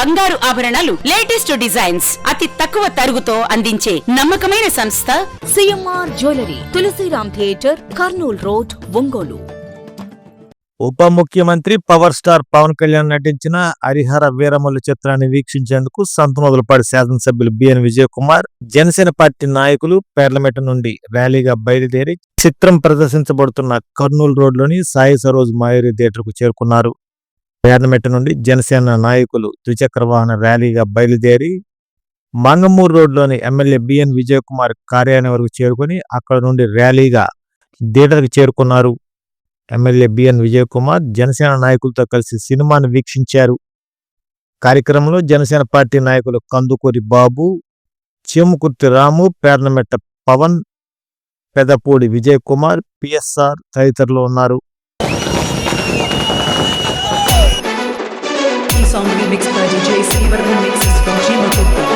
బంగారు ఆభరణాలు latest designs. అతి తక్కువ తరుగుతో అందించే నమ్మకమైన సంస్థ CMR jewellery Tulasiram theatre Kurnool road Ongole. ఉప ముఖ్యమంత్రి పవర్ స్టార్ పవన్ కళ్యాణ్ నటించిన హరిహర వీరమల్లు చిత్రాన్ని వీక్షించేందుకు సంతనోదలపాటి శాసనసభ్యులు బిఎన్ విజయ్ కుమార్ జనసేన పార్టీ నాయకులు పార్లమెంట్ నుండి ర్యాలీగా బయలుదేరి చిత్రం ప్రదర్శించబడుతున్న కర్నూలు రోడ్లోని సాయి సరోజ్ మాయూరి థియేటర్కు చేరుకున్నారు. పార్లమెంట్ నుండి జనసేన నాయకులు ద్విచక్ర వాహన ర్యాలీగా బయలుదేరి మంగమూరు రోడ్లోని ఎమ్మెల్యే బిఎన్ విజయ్ కుమార్ కార్యాలయం వరకు చేరుకొని అక్కడ నుండి ర్యాలీగా థియేటర్కి చేరుకున్నారు. ఎమ్మెల్యే బిఎన్ విజయ్ కుమార్ జనసేన నాయకులతో కలిసి సినిమాను వీక్షించారు. కార్యక్రమంలో జనసేన పార్టీ నాయకులు కందుకూరి బాబు చీమకుర్తి రాము పేర్నమెట్ట పవన్ పెదపూడి విజయ్ కుమార్ పిఎస్ఆర్ తదితరులు ఉన్నారు. Song remixed by DJ Silver Mixes from Jima Kurta.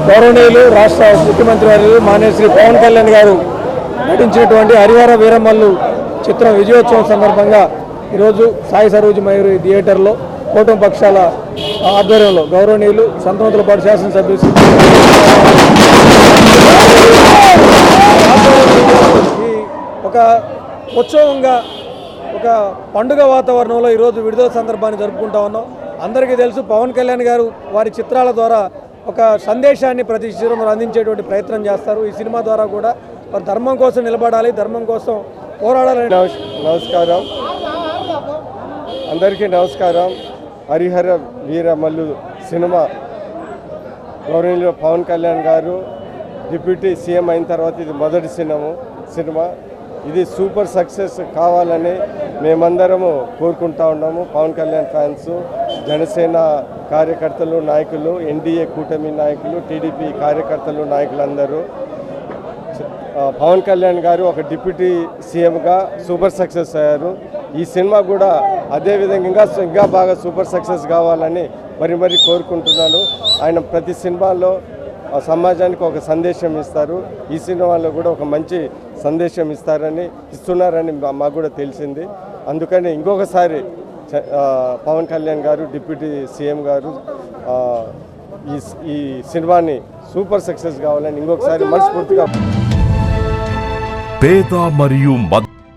గౌరవనీయులు రాష్ట్ర ముఖ్యమంత్రి వారు మాన్య శ్రీ పవన్ కళ్యాణ్ గారు నటించినటువంటి హరిహర వీరమల్లు చిత్రం విజయోత్సవం సందర్భంగా ఈరోజు సాయి సరోజు మయూరి థియేటర్లో కూటమి పక్షాల ఆధ్వర్యంలో గౌరవనీయులు సంతమంతుల పాటు శాసనసభ్యులు ఈ ఒక ఉత్సవంగా ఒక పండుగ వాతావరణంలో ఈరోజు విడుదల సందర్భాన్ని జరుపుకుంటా ఉన్నాం. అందరికీ తెలుసు పవన్ కళ్యాణ్ గారు వారి చిత్రాల ద్వారా ఒక సందేశాన్ని ప్రతి చిత్రంలో అందించేటువంటి ప్రయత్నం చేస్తారు. ఈ సినిమా ద్వారా కూడా వారు ధర్మం కోసం నిలబడాలి ధర్మం కోసం పోరాడాలని నమస్కారం. అందరికీ నమస్కారం. హరిహర వీరమల్లు సినిమా గౌరవనీయులు పవన్ కళ్యాణ్ గారు డిప్యూటీ సీఎం అయిన తర్వాత ఇది మొదటి సినిమా సినిమా. ఇది సూపర్ సక్సెస్ కావాలని మేమందరము కోరుకుంటా ఉన్నాము పవన్ కళ్యాణ్ ఫ్యాన్స్. జనసేన కార్యకర్తలు నాయకులు ఎన్డీఏ కూటమి నాయకులు టీడీపీ కార్యకర్తలు నాయకులందరూ పవన్ కళ్యాణ్ గారు ఒక డిప్యూటీ సీఎంగా సూపర్ సక్సెస్ అయ్యారు. ఈ సినిమా కూడా అదేవిధంగా ఇంకా బాగా సూపర్ సక్సెస్ కావాలని మరి మరి కోరుకుంటున్నాను. ఆయన ప్రతి సినిమాలో సమాజానికి ఒక సందేశం ఇస్తారు. ఈ సినిమాలో కూడా ఒక మంచి సందేశం ఇస్తారని ఇస్తున్నారని మా- మాకు కూడా తెలిసింది. అందుకని ఇంకొకసారి పవన్ కళ్యాణ్ గారు డిప్యూటీ సీఎం గారు ఆ, ఈ ఈ సినిమాని సూపర్ సక్సెస్ కావాలని ఇంకొకసారి మనస్ఫూర్తిగా పేద మరియు మద